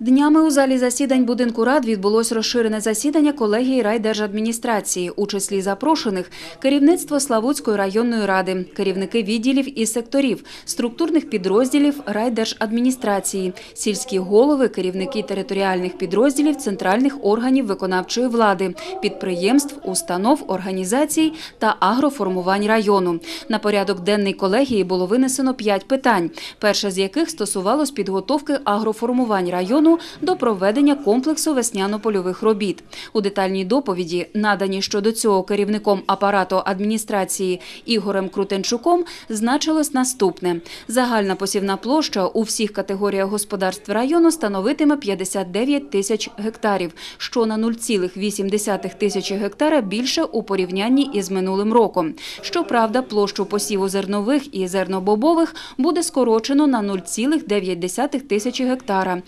Днями у залі засідань будинку рад відбулось розширене засідання колегії райдержадміністрації. У числі запрошених керівництво Славутської районної ради, керівники відділів і секторів, структурних підрозділів райдержадміністрації, сільські голови, керівники територіальних підрозділів центральних органів виконавчої влади, підприємств, установ, організацій та агроформувань району. На порядок денний колегії було винесено п'ять питань, перше з яких стосувалось підготовки агроформувань району до проведення комплексу весняно-польових робіт. У детальній доповіді, надані щодо цього керівником апарату адміністрації Ігорем Крутенчуком, значилось наступне: загальна посівна площа у всіх категоріях господарств району становитиме 59 тисяч гектарів, що на 0,8 тисячі гектара більше у порівнянні із минулим роком. Щоправда, площу посіву зернових і зернобобових буде скорочено на 0,9 тисячі гектара,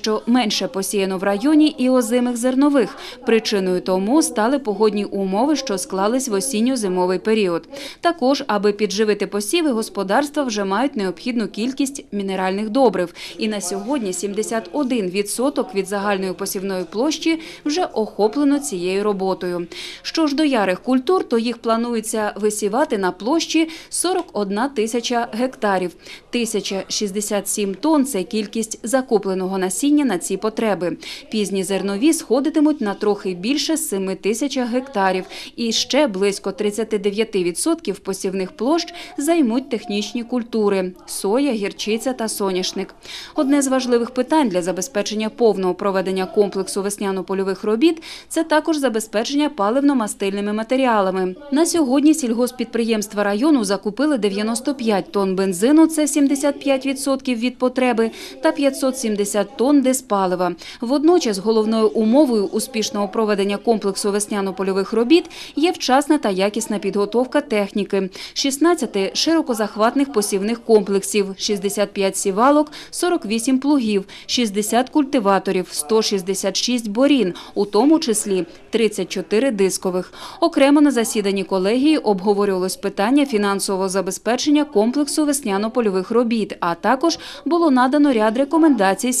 дещо менше посіяно в районі і озимих зернових. Причиною тому стали погодні умови, що склались в осінньо-зимовий період. Також, аби підживити посіви, господарства вже мають необхідну кількість мінеральних добрив. І на сьогодні 71% від загальної посівної площі вже охоплено цією роботою. Що ж до ярих культур, то їх планується висівати на площі 41 тисяча гектарів. 1067 тонн – це кількість закупленого насіння на ці потреби. Пізні зернові сходитимуть на трохи більше 7 тисяч гектарів. І ще близько 39% посівних площ займуть технічні культури – соя, гірчиця та соняшник. Одне з важливих питань для забезпечення повного проведення комплексу весняно-польових робіт – це також забезпечення паливно-мастильними матеріалами. На сьогодні сільгоспідприємства району закупили 95 тонн бензину – це 75% від потреби, та 570 тонн диспалива. Водночас головною умовою успішного проведення комплексу весняно-польових робіт є вчасна та якісна підготовка техніки. 16 широкозахватних посівних комплексів, 65 сівалок, 48 плугів, 60 культиваторів, 166 борін, у тому числі 34 дискових. Окремо на засіданні колегії обговорювалось питання фінансового забезпечення комплексу весняно-польових робіт, а також було надано ряд рекомендацій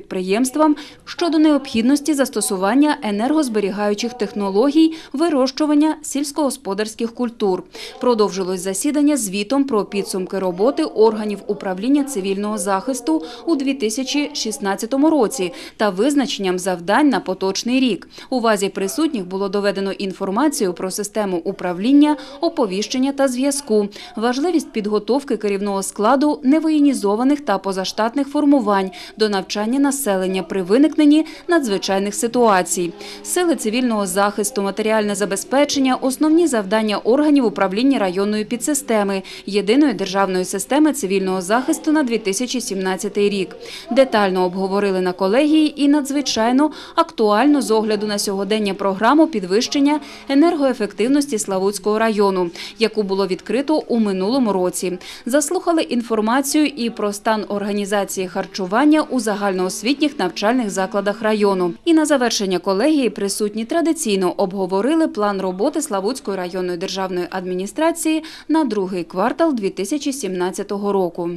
сільгоспідприємствам щодо необхідності застосування енергозберігаючих технологій вирощування сільськогосподарських культур. Продовжилось засідання звітом про підсумки роботи органів управління цивільного захисту у 2016 році та визначенням завдань на поточний рік. У вазі присутніх було доведено інформацію про систему управління, оповіщення та зв'язку, важливість підготовки керівного складу невоєнізованих та позаштатних формувань до навчання населення при виникненні надзвичайних ситуацій, сили цивільного захисту, матеріальне забезпечення, основні завдання органів управління районної підсистеми, єдиної державної системи цивільного захисту на 2017 рік. Детально обговорили на колегії і надзвичайно актуально з огляду на сьогодення програму підвищення енергоефективності Славутського району, яку було відкрито у минулому році. Заслухали інформацію і про стан організації харчування у загальноосвітніх навчальних закладах району. І на завершення колегії присутні традиційно обговорили план роботи Славутської районної державної адміністрації на другий квартал 2017 року.